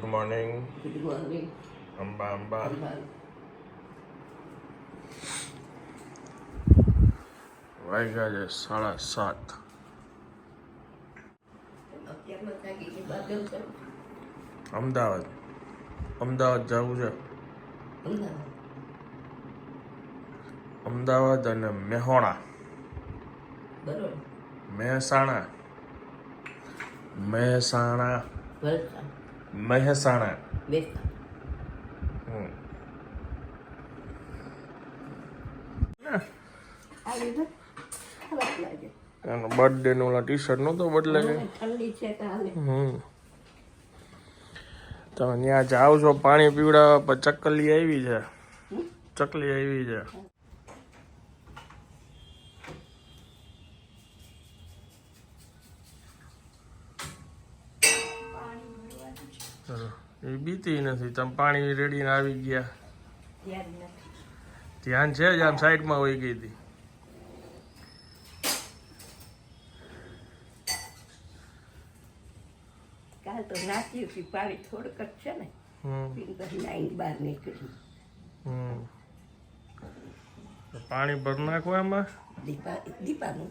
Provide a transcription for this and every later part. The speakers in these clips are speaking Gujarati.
Good morning good morning Amba Amba વાગ્યા છે સાડા સાત અમદાવાદ. અમદાવાદ જવું છે. અમદાવાદ? અને મેહોણા. મહેસાણા. મહેસાણા. મહેસાણા. એનો બર્થડે નો ઓલા ટી શર્ટ નહોતો બદલે ઠંડી છે હમ. તમે ત્યાં જાઓ છો પાણી પીવડાવવા પર ચકલી આવી છે. ચકલી આવી છે. એ બીતી નથી. તમે પાણી રેડીને આવી ગયા. ધ્યાન છે જ આમ સાઈડમાં હોય ગઈ હતી. કાલ તો નાચી હતી પાણી થોડુંક જ છે ને. પછી બહાર નીકળી. પાણી ભર નાખો એમાં. દીપા દીપાનું.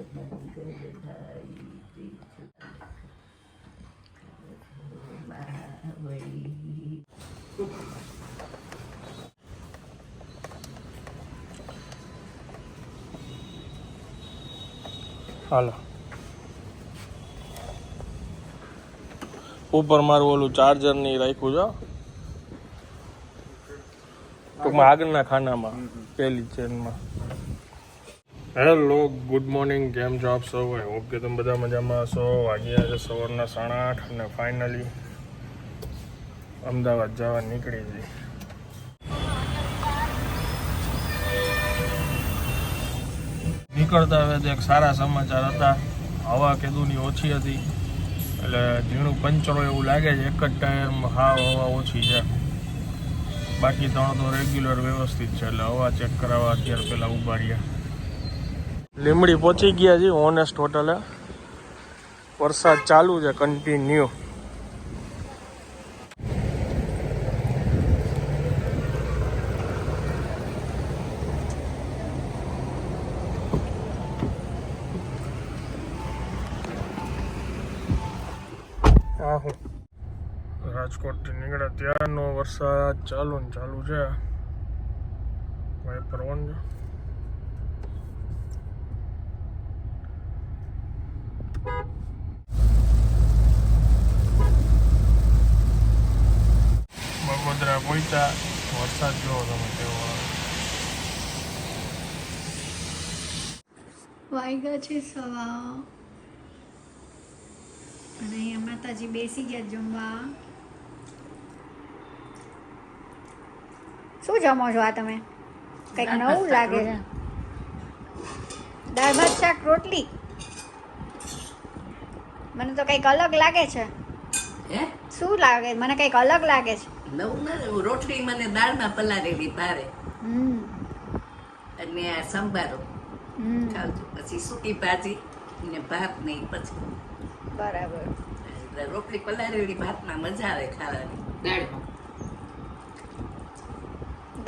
હાલો. ઉપર મારું ઓલું ચાર્જરની રાખ્યું છે. ટૂંકમાં આગળના ખાનામાં પેલી ચેનમાં હેલો, ગુડ મોર્નિંગ, કેમ છો આપ સૌ? આઈ હોપ કે તમે બધા મજામાં હશો. વાગ્યા છે સવારના સાડા આઠ અને ફાઇનલી અમદાવાદ જવા નીકળી જઈ નીકળતા હવે એક સારા સમાચાર હતા. હવા કેદુની ઓછી હતી. એટલે ઝીણું પંચરો એવું લાગે છે. એક જ ટાયરમાં હાવ હવા ઓછી છે. બાકી ત્રણ તો રેગ્યુલર વ્યવસ્થિત છે. એટલે હવા ચેક કરાવવા અત્યારે પહેલાં ઉભાડ્યા લીમડી પહોંચી ગયા છે ઓનેસ્ટ હોટલે વરસાદ ચાલુ છે કન્ટિન્યુ રાજકોટથી નીકળ્યા ત્યારનો વરસાદ ચાલુ ને ચાલુ છે. વાઇપર ઓન બગોદરા વરસાદ જોવો તમે કેવો વાગ્યા છે સવા. અને અહીંયા માતાજી બેસી ગયા જમવા. શું જમો છો આ તમે? કંઈક નવું લાગે છે. દાળ ભાત શાક રોટલી? મને તો કંઈક અલગ લાગે છે. શું લાગે? મને કંઈક અલગ લાગે છે. નવું ના રોટલી મને દાળમાં પલાળેલી ભારે અને આ સંભારો. ખાવજો. પછી સૂકી ભાજી ને ભાત નહીં પછી. બરાબર. રોટલી પલાળેલી ભાતમાં મજા આવે ખાવાની. દાળમાં.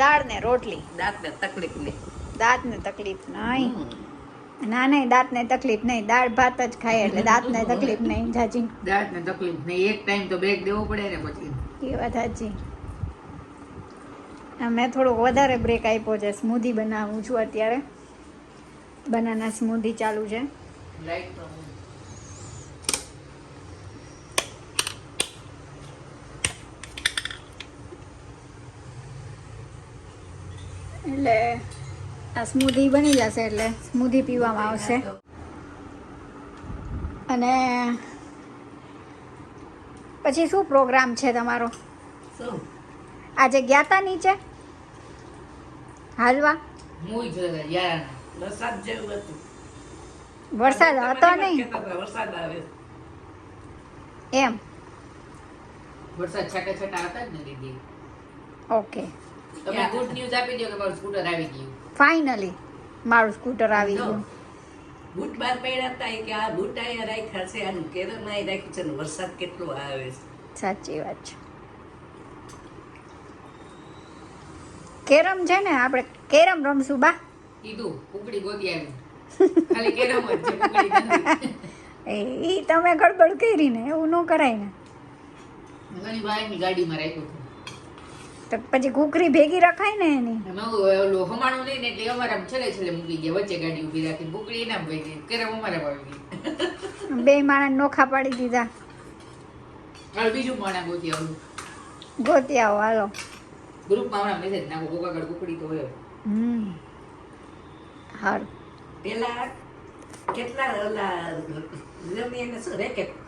દાળ ને રોટલી. દાંતને તકલીફ નહીં. દાંતને તકલીફ નહીં. ના નહીં દાંતને તકલીફ નહીં. દાળ ભાત જ ખાય એટલે દાંતને તકલીફ નહીં જાજી. દાંતને તકલીફ નહીં. એક ટાઈમ તો બેગ દેવો પડે ને પછી. એ વાત સાચી. મેં થોડોક વધારે બ્રેક આપ્યો છે. સ્મૂધી બનાવું છું અત્યારે. બનાના સ્મૂધી ચાલુ છે. એટલે આ સ્મૂધી બની જશે એટલે સ્મૂધી પીવામાં આવશે. અને પછી શું પ્રોગ્રામ છે તમારો? આજે ગયા તા નીચે? હાલવા? વરસાદ જેવું હતો. નહીં. વરસાદ આવે. એમ. વરસાદ છાટા છાટા હતા જ ને દીદી ઓકે. તમે ગુડ ન્યૂઝ આપી દો કે મારું સ્કૂટર આવી ગયું. ફાઇનલી મારું સ્કૂટર આવી ગયું. બૂટ બહાર પડ્યા હતા એ કે આ બૂટ અહીંયા રાખ્યા છે આનું કેરમ અહીં રાખ્યું છે ને વરસાદ કેટલો આવે છે. સાચી વાત છે. કેરમ છે ને આપણે કેરમ રમશું બા. કીધું કુકડી ગોદી આવી ખાલી કેરમ જ છે કુકડી એ તમે ગડબડ કરી ને એવું ન કરાય ને. ઘણી ભાઈની ગાડીમાં રાખ્યું તો પછી કુકરી ભેગી રખાય ને એની? ઓલું હમાણું નહીં એટલે અમારા છેલ્લે છેલ્લે મૂકી ગયા વચ્ચે ગાડી ઊભી રાખી કુકડી એના ભાઈ કેરે અમારા આવી બે માણસ નોખા પાડી દીધા. હાલ બીજું માણા ગોતી આવું. ગોતી આવો હાલો. ગ્રુપમાં હમણાં મેસેજ નાખો કોકાગળ કુકડી તો હોય. હમ. હાર. પેલા કેટલા ઓલા રમી એને શું રેકેટ?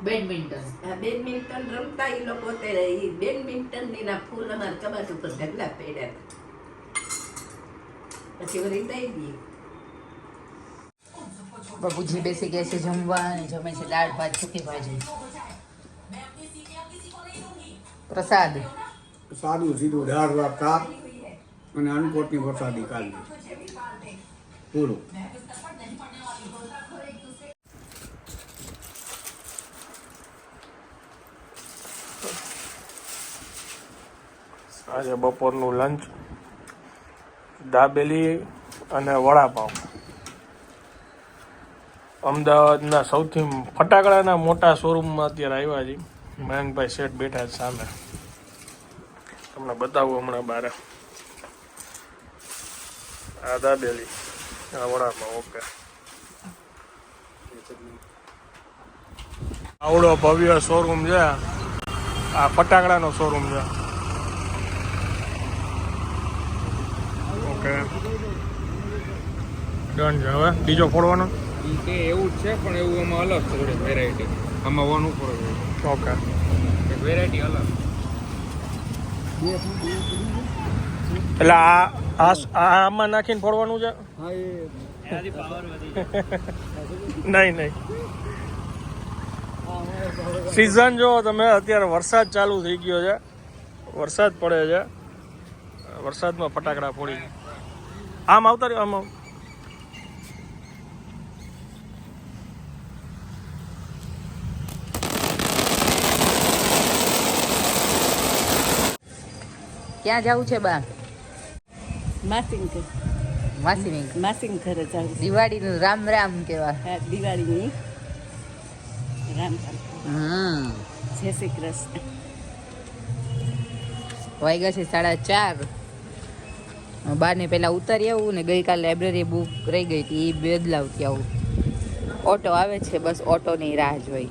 બેડમિન્ટન આ બેડમિન્ટન રમતા એ લોકો તે એ બેડમિન્ટનની ના ફૂલ અમારા કબાટ ઉપર ઢગલા પડ્યા હતા પછી વળી દઈ દઈએ બાપુજી બેસી ગયા છે જમવા અને જમે છે દાળ ભાત સૂકી ભાજી પ્રસાદ સાદું સીધું દાળ ભાત શાક અને અનકોટની વરસાદી કાઢી પૂરું આજે બપોરનું લંચ દાબેલી અને વડાપાઉં અમદાવાદના સૌથી ફટાકડાના મોટા શોરૂમમાં અત્યારે આવ્યા છે મયંકભાઈ શેઠ બેઠા છે સામે. તમને બતાવું હમણાં બારે. આ દાબેલી, આ વડાપાઉં ઓકે. આવડો ભવ્ય શોરૂમ છે. આ ફટાકડાનો શોરૂમ છે. ઓકે. ડન છે હવે. બીજો ફોડવાનો? કે એવું જ છે પણ એવું આમાં અલગ છે થોડી વેરાયટી આમાં વન ઉપર ઓકે. એક વેરાયટી અલગ. એટલે આ આ આ આમાં નાખીને ફોડવાનું છે? નહીં નહીં. સિઝન જો તમે અત્યારે વરસાદ ચાલુ થઈ ગયો છે. વરસાદ પડે છે. વરસાદમાં ફટાકડા ફોડી. આમ આવતા રહ્યો આમ ક્યાં જવું છે બા? માસિંગ વાસીની માસિંગ ઘરે ચાલુ દિવાળીનું રામ રામ કેવા દિવાળીની. રામ રામ. હમ. જય શ્રી કૃષ્ણ. વાગ્યા છે સાડા ચાર. બારને પહેલાં ઉતારી આવું ને ગઈકાલે લાઇબ્રેરી બુક રહી ગઈ હતી એ બદલાવતી આવું. ઓટો આવે છે, બસ ઓટોની રાહ જોઈ.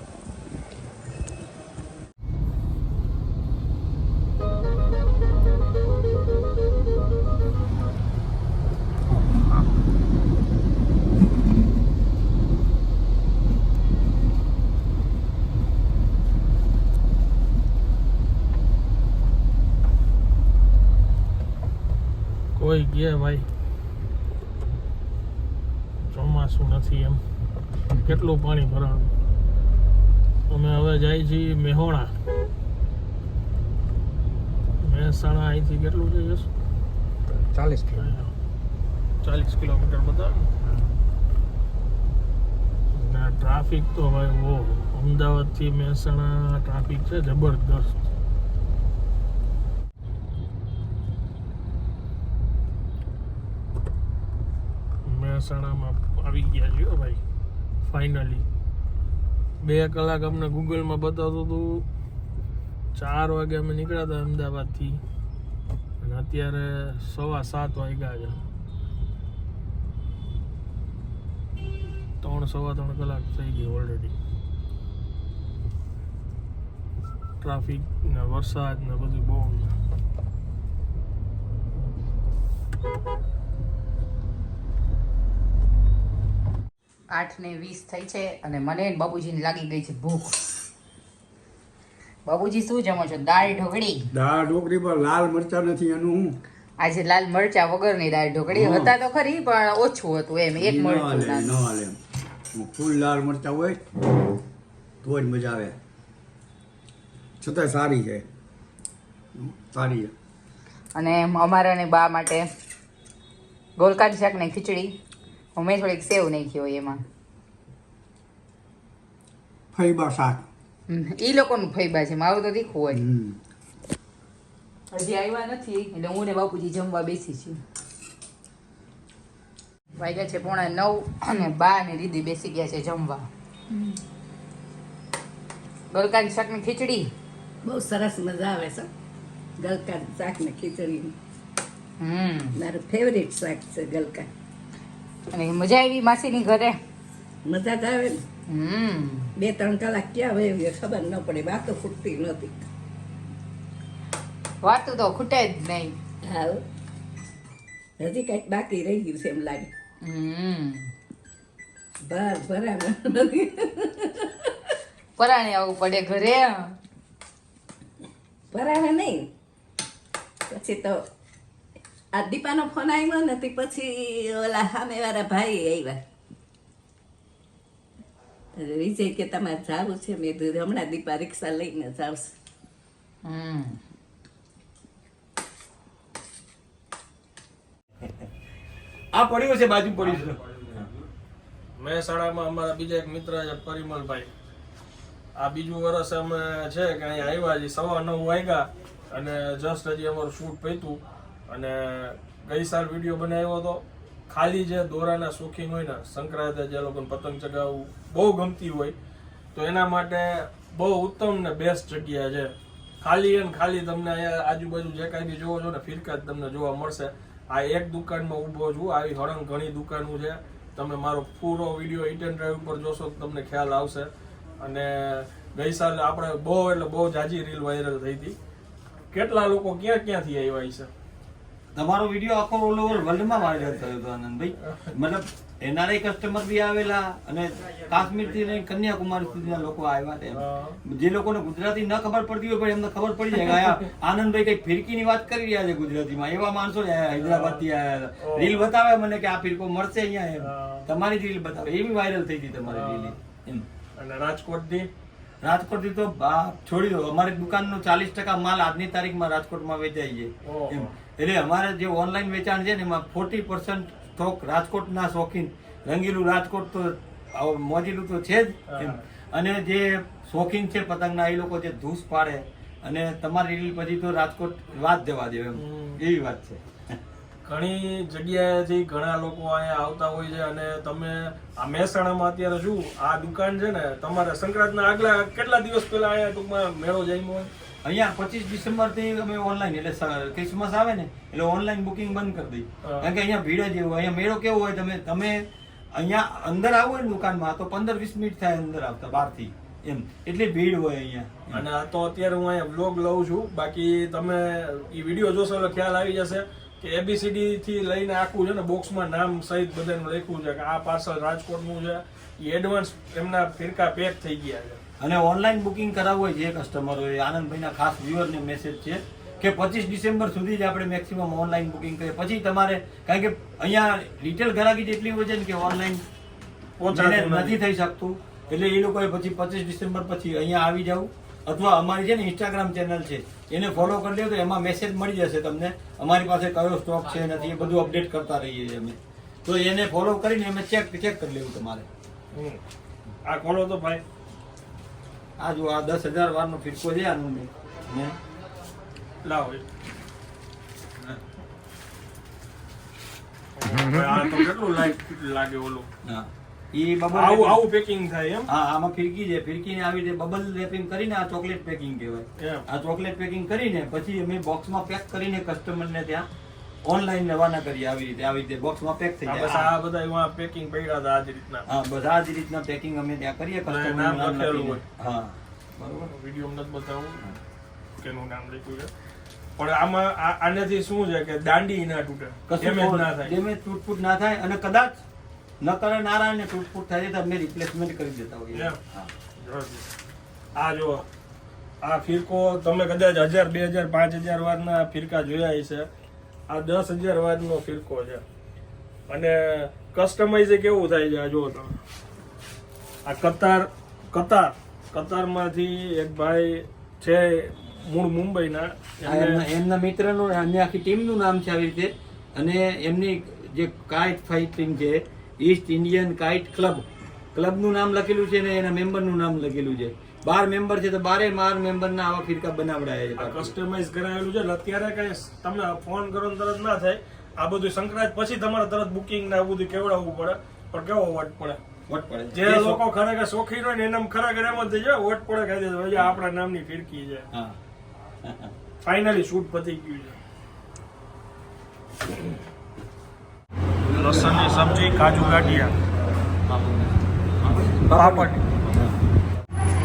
ગયા ભાઈ. ચોમાસું નથી એમ. કેટલું પાણી ભરાણું? અમે હવે જાય છીએ મેહોણા. મહેસાણા અહીંથી કેટલું છે જશું ચાલીસ ચાલીસ કિલોમીટર બતાવે ને ટ્રાફિક તો ભાઈ ઓ અમદાવાદથી મહેસાણા ટ્રાફિક છે જબરદસ્ત. મહેસાણામાં આવી ગયા છીએ ભાઈ ફાઇનલી બે કલાક અમને ગૂગલમાં બતાવતું હતું. ચાર વાગે અમે નીકળ્યા હતા અમદાવાદથી. અને અત્યારે સવા સાત વાગ્યા છે. ત્રણ, સવા ત્રણ કલાક થઈ ગઈ ઓલરેડી ટ્રાફિક ને વરસાદ ને બધું બહુ છે આઠ ને વીસ થઈ છે અને મને ને બાબુજીને લાગી ગઈ છે ભૂખ. બાબુજી શું જમો છો? દાળ ઢોકળી? દાળ ઢોકળી પર લાલ મરચા નથી એનું હું? આજે લાલ મરચા વગરની દાળ ઢોકળી. હતા તો ખરી પણ ઓછું હતું એમ એક મરચું ન હાલે. ફૂલ લાલ મરચા હોય તો જ મજા આવે. છતાંય સારી છે. સારી છે. અને અમારા ને બા માટે ગોલકાન શાક ને ખીચડી. મેં થોડીક સેવ નાખી હોય એમાં ફૈબા શાક એ લોકોનું ફૈબા છે મારું તો તીખું હોય હજી આવ્યા નથી એટલે હું ને બાપુજી જમવા બેસી છું વાગ્યા છે પોણા નવ અને બા ને દીદી બેસી ગયા છે જમવા ગલકાની શાકની ખીચડી બહુ સરસ મજા આવે છે ગલકા શાક ને ખીચડી હમ મારું ફેવરેટ શાક છે ગલકા અને મજા આવી માસીની ઘરે. મજા જ આવે હમ. બે ત્રણ કલાક ક્યાં વહી ખબર ન પડે. વાતો ફૂટતી નહોતી. વાત તો ખૂટે જ નહીં. હા હજી કંઈક બાકી રહી ગયું છે એમ લાગે. હમ. ભર ભરામાં પરાણે આવવું પડે ઘરે. પરાણે નહીં. પછી તો આ દીપાનો ફોન આવ્યો નથી પછી ઓલા સામેવાળા ભાઈ આવ્યા વિજય કે તમારે જાવું છે મેં કીધું હમણાં દીપા રિક્ષા લઈને જાવશે. આ પડ્યું છે બાજુ પડ્યું છે. મહેસાણામાં અમારા બીજા એક મિત્ર છે પરિમલભાઈ. આ બીજું વર્ષ અમે છે કે અહીંયા આવ્યા છે સવા નવ વાગ્યા અને જસ્ટ હજી અમારું શૂટ પત્યું અને ગઈ સાલ વીડિયો બનાવ્યો હતો. ખાલી જે દોરાના શોખીન હોય ને, સંક્રાંતિ જે લોકોને પતંગ ચગાવવું બહુ ગમતી હોય, તો એના માટે બહુ ઉત્તમ ને બેસ્ટ જગ્યા છે. ખાલી અને ખાલી તમને અહીંયા આજુબાજુ જે કાંઈ બી જોવો છો ને ફિરકા જ તમને જોવા મળશે. આ એક દુકાનમાં ઊભો છું, આવી હળંગ ઘણી દુકાનો છે. તમે મારો પૂરો વીડિયો ઇટન ડ્રાઈવ ઉપર જોશો તો તમને ખ્યાલ આવશે. અને ગઈ સાલ આપણે બહુ એટલે બહુ જાજી રીલ વાયરલ થઈ હતી. કેટલા લોકો ક્યાં ક્યાંથી આવ્યા છે તમારો વીડિયો આખો ઓલ ઓવર વર્લ્ડમાં વાયરલ થયો હતો આનંદભાઈ. મતલબ એનઆરઆઈ કસ્ટમર બી આવેલા અને કાશ્મીરથી લઈને કન્યાકુમારી સુધીના લોકો આવ્યા તેમ જે લોકોને ગુજરાતી ન ખબર પડતી હોય પણ એમને ખબર પડી જાય કે આનંદભાઈ કઈ ફિરકીની વાત કરી રહ્યા છે ગુજરાતીમાં. એવા માણસો હૈદરાબાદથી આવ્યા હતા રીલ બતાવે મને કે આ ફિરકો મળશે અહીંયા એમ. તમારી જ રીલ બતાવે. એવી વાયરલ થઈ હતી તમારી રીલ એમ. અને રાજકોટથી? રાજકોટથી તો છોડી દો. અમારી દુકાનનો ચાલીસ ટકા માલ આજની તારીખમાં રાજકોટમાં વેચાઈ છે એમ. એટલે અમારે જે ઓનલાઈન વેચાણ છે ને એમાં ફોર્ટી પર્સન્ટ સ્ટોક રાજકોટના શોખીન. રંગીલું રાજકોટ તો મોજીલું તો છે જ. અને જે શોખીન છે પતંગના એ લોકો જે ધૂસ પાડે. અને તમારી રીલ પછી તો રાજકોટ વાત જવા દે એમ. એવી વાત છે. ઘણી જગ્યાએથી ઘણા લોકો અહીંયા આવતા હોય છે અને તમે આ મહેસાણામાં અત્યારે શું આ દુકાન છે ને તમારે સંક્રાંતના આગલા કેટલા દિવસ પહેલા અહીંયા ટૂંકમાં મેળો જમ્યો હોય? અહીંયા પચીસ ડિસેમ્બરથી અમે ઓનલાઈન એટલે ક્રિસમસ આવે ને એટલે ઓનલાઈન બુકિંગ બંધ કરી દઈ કારણ કે અહીંયા ભીડ જ એવું અહીંયા મેળો કેવો હોય તમે તમે અહીંયા અંદર આવો ને દુકાનમાં તો પંદર વીસ મિનિટ થાય અંદર આવતા બહારથી એમ. એટલી ભીડ હોય અહીંયા. અને આ તો અત્યારે હું અહીંયા બ્લોગ લઉં છું. બાકી તમે એ વીડિયો જોશો એટલે ખ્યાલ આવી જશે કે એબીસીડી થી લઈને આખું છે ને બોક્સમાં નામ સહિત બધાનું લખ્યું છે કે આ પાર્સલ રાજકોટનું છે. એ એડવાન્સ એમના ફિરકા પેક થઈ ગયા છે. અને ઓનલાઈન બુકિંગ કરાવવું હોય જે કસ્ટમરોએ આનંદભાઈના ખાસ વ્યુઅરને મેસેજ છે કે પચીસ ડિસેમ્બર સુધી જ આપણે મેક્સિમમ ઓનલાઈન બુકિંગ કરીએ. પછી તમારે કારણ કે અહીંયા રિટેલ ગ્રાહકી જેટલી હોય છે ને કે ઓનલાઈન નથી નથી થઈ શકતું. એટલે એ લોકોએ પછી પચીસ ડિસેમ્બર પછી અહીંયા આવી જવું અથવા અમારી છે ને ઇન્સ્ટાગ્રામ ચેનલ છે એને ફોલો કરી લો તો એમાં મેસેજ મળી જશે તમને. અમારી પાસે કયો સ્ટોક છે નથી એ બધું અપડેટ કરતા રહીએ છીએ અમે. તો એને ફોલો કરીને અમે ચેક ચેક કરી લેવું તમારે. આ ખોલો તો ભાઈ. આ જો આ દસ હજાર વારનો ફિરકો છે આનું મેં. લાવો એ. આ તો કેટલું લાઈટ લાગે ઓલું? હા. એ બબલ આવું આવું પેકિંગ થાય એમ? હા આમાં ફિરકી છે. ફિરકીને આવી રીતે બબલ રેપિંગ કરીને આ ચોકલેટ પેકિંગ કહેવાય. આ ચોકલેટ પેકિંગ કરીને પછી અમે બોક્સમાં પેક કરીને કસ્ટમરને ત્યાં ઓનલાઈન રવાના કરી આવી રીતે આવી રીતે બોક્સમાં પેક થઈ જાય. આ બધા એમાં પેકિંગ પડ્યા હતા આ જ રીતના. હા બધા જ રીતના પેકિંગ અમે ત્યાં કરીએ નામ લખેલું હોય. હા. બરોબર? વીડિયો નથી બતાવું. કેનું નામ લખ્યું છે. પણ આમાં આનાથી શું છે કે દાંડી ના તૂટે. ડેમેજ ના થાય. ડેમેજ તૂટફૂટ ના થાય અને કદાચ ન કરે નારાયણ ને તૂટફૂટ થાય તો અમે રિપ્લેસમેન્ટ કરી દેતા હોઈએ. હા. આ જો આ ફિરકો તમે કદાચ હજાર બે હજાર પાંચ હજાર વારના ફિરકા જોયા હશે. આ દસ હજાર વારનો ફિરકો છે. અને કસ્ટમાઇઝ કેવું થાય છે? આ જો તમે. આ કતાર કતાર. કતારમાંથી એક ભાઈ છે મૂળ મુંબઈના. એમના એમના મિત્રનું એમની આખી ટીમનું નામ છે આવી રીતે. અને એમની જે કાઇટ ફાઇટિંગ છે ઈસ્ટ ઇન્ડિયન કાઇટ ક્લબ ક્લબનું નામ લખેલું છે ને એના મેમ્બરનું નામ લખેલું છે. બાર મેમ્બર છે તો બારે બાર મેમ્બરના આવા ફિરકા બનાવડાયા છે કસ્ટમાઇઝ કરાવેલું છે અત્યારે કઈ તમે ફોન કરો તરત ના થાય. આ બધું સંક્રાંત પછી તમારે તરત બુકિંગ ને આ બધું કેવડાવવું પડે. પણ કેવો વટ પડે? વટ પડે. જે લોકો ખરેખર શોખીન હોય ને એના ખરેખર એમ જ થઈ જાય વટ પડે ખાઈ દેજો ભાઈ આપણા નામની ફિરકી છે. હા. ફાઇનલી શૂટ પતી ગયું છે. લસણની સબ્જી કાજુ ગાંઠિયા. પાપડ.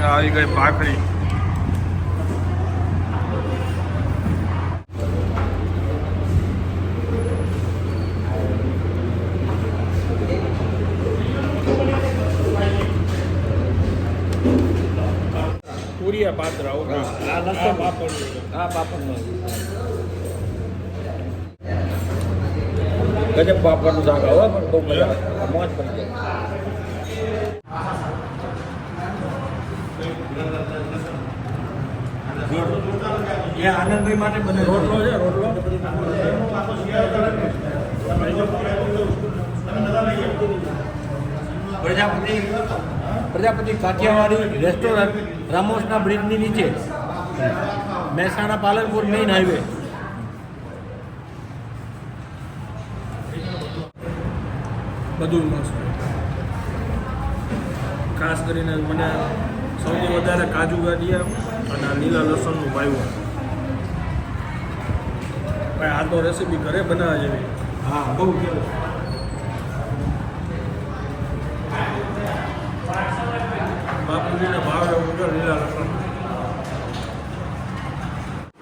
આવી ગઈ ભાખરી. પૂરિયા પાત્ર પાપડ. ગજબ પાપડનું શાક આવે પણ બહુ મજા મોજ પડી જાય એ આનંદભાઈ માટે બને રોટલો છે રોટલો. પ્રજાપતિ પ્રજાપતિ કાઠિયાવાડી રેસ્ટોરન્ટ રામોસના બ્રિજની નીચે. મહેસાણા પાલનપુર મેઇન હાઈવે બધું મસ્ત. ખાસ કરીને મને સૌથી વધારે કાજુ ગાંઠિયા અને લીલા લસણનું ભાવ્યું. ભાઈ આ તો રેસીપી ઘરે બનાવવા જેવી. હા બહુ બાપુજીના ભાવે એવું લીલા લસણ.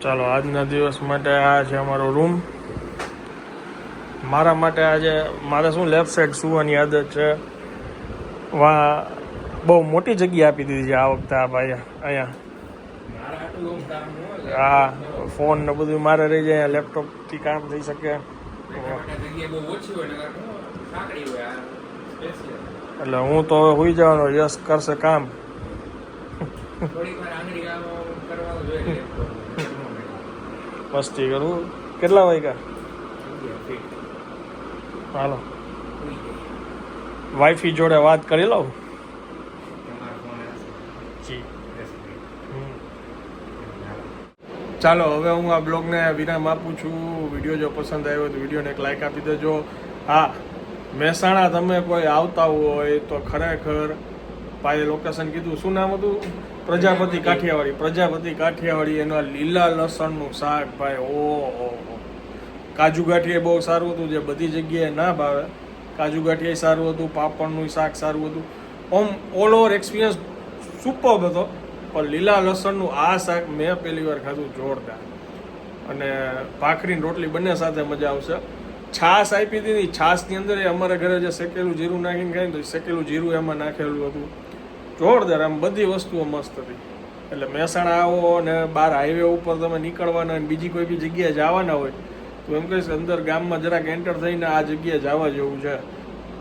ચાલો આજના દિવસ માટે આ છે અમારો રૂમ મારા માટે આજે મારે શું લેફ્ટ સાઈડ સુવાની આદત છે? વા બહુ મોટી જગ્યા આપી દીધી છે આ વખતે આ ભાઈ અહીંયા. હા ફોન ને બધું મારે રહી જાય લેપટોપથી કામ થઈ શકે. એટલે હું તો હવે હુઈ જવાનો, યશ કરશે કામ. મસ્તી કરું. કેટલા વાગ્યા? હાલો. વાઈફી જોડે વાત કરી લઉં? જી હમ. ચાલો હવે હું આ બ્લોગને વિરામ આપું છું. વીડિયો જો પસંદ આવ્યો તો વિડીયોને એક લાઇક આપી દેજો. હા મહેસાણા તમે કોઈ આવતા હોય તો ખરેખર ભાઈએ લોકેશન કીધું. શું નામ હતું? પ્રજાપતિ કાઠિયાવાડી. પ્રજાપતિ કાઠિયાવાડી એના લીલા લસણનું શાક ભાઈ. ઓ કાજુ ગાંઠિયા બહુ સારું હતું જે બધી જગ્યાએ ના ભાવે. કાજુ ગાંઠિયા સારું હતું પાપડનું શાક સારું હતું. Om all over experience super હતો. પણ લીલા લસણનું આ શાક મેં પહેલી વાર ખાધું જોરદાર. અને ભાખરીની રોટલી બંને સાથે મજા આવશે. છાશ આપી હતી છાશની અંદર એ અમારા ઘરે જે શેકેલું જીરું નાખીને ખાઈને તો શેકેલું જીરું એમાં નાખેલું હતું. જોરદાર, આમ બધી વસ્તુઓ મસ્ત હતી. એટલે મહેસાણા આવો અને બહાર હાઈવે ઉપર તમે નીકળવાના અને બીજી કોઈ બી જગ્યાએ જવાના હોય, તો એમ કહીશ અંદર ગામમાં જરાક એન્ટર થઈને આ જગ્યાએ જવા જેવું છે.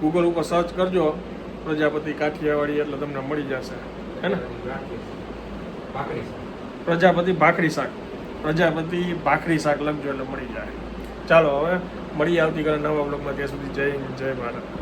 ગૂગલ ઉપર સર્ચ કરજો. પ્રજાપતિ કાઠિયાવાડી એટલે તમને મળી જશે. હે ને? પ્રજાપતિ ભાખરી શાક. પ્રજાપતિ ભાખરી શાક લખજો એટલે મળી જાય. ચાલો હવે મળીએ આવતીકાલે નવા બ્લોગમાં ત્યાં સુધી જય જય ભારત.